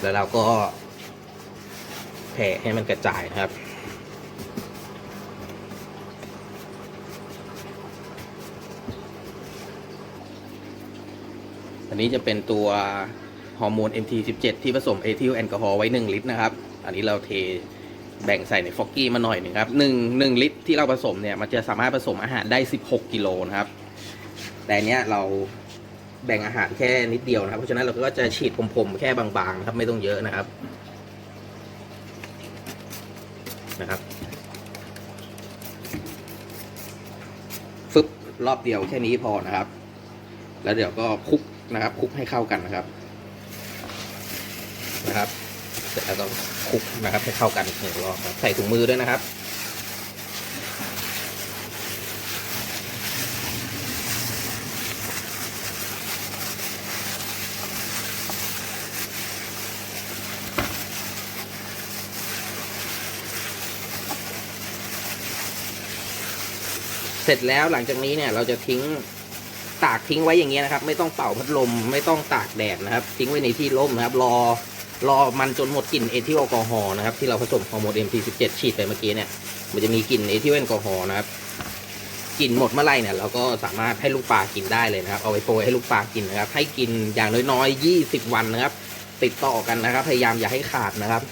แล้วเราก็แผ่ให้มันกระจายนะครับ อันนี้จะเป็นตัวฮอร์โมน MT17 ที่ผสมเอทิลแอลกอฮอล์ไว้ 1 ลิตรนะครับ อันนี้เราเทแบ่งใส่ในฟอกกี้มาหน่อยหนึ่งครับ1 1ลิตรที่เราผสมเนี่ย มันจะสามารถผสมอาหารได้ 16 กิโลนะครับ แต่อันเนี้ยเรา แบ่งอาหารแค่นิดเดียวนะครับ เพราะฉะนั้นเราก็จะฉีดผมๆแค่บางๆนะครับ ไม่ต้องเยอะนะครับนะครับฟึบรอบเดียวแค่นี้พอนะครับ แล้วเดี๋ยวก็คลุกนะครับคลุกให้เข้ากันนะครับ นะครับเสร็จแล้วก็คลุกนะครับให้เข้ากันหนึ่งรอบครับใส่ถุงมือด้วยนะครับ ร็จแล้วหลังจากนี้เนี่ยเราจะทิ้งตากทิ้งไว้อย่างเงี้ยนะครับ ไม่ต้องเป่าพัดลมไม่ต้องตากแดดนะครับ ทิ้งไว้ในที่ร่มนะครับ รอรอมันจนหมดกลิ่นเอทิลแอลกอฮอล์นะครับที่เราผสมฮอร์โมน MT17 ฉีดไปเมื่อกี้เนี่ย มันจะมีกลิ่นเอทิลแอลกอฮอล์นะครับกลิ่นหมดเมื่อไรเนี่ยเราก็สามารถให้ลูกปลากินได้เลยนะครับ เอาไปโปรยให้ลูกปลากินนะครับ ให้กินอย่างน้อยๆ 20 วันนะครับ ติดต่อกันนะครับ พยายามอย่าให้ขาดนะครับ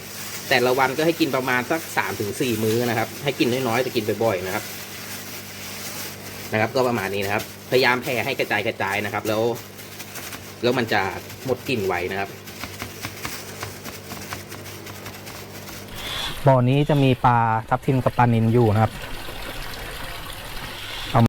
แต่ละวันก็ให้กินประมาณสัก 3-4 มื้อนะครับ ให้กินน้อยๆแต่กินบ่อยๆนะครับ นะครับ ก็ประมาณนี้นะครับ พยายามแผ่ให้กระจายกระจายนะครับ แล้ว แล้วมันจะหมดกลิ่นไวนะครับบ่อนี้จะมีปลาทับทิมกับปลานิลอยู่นะครับ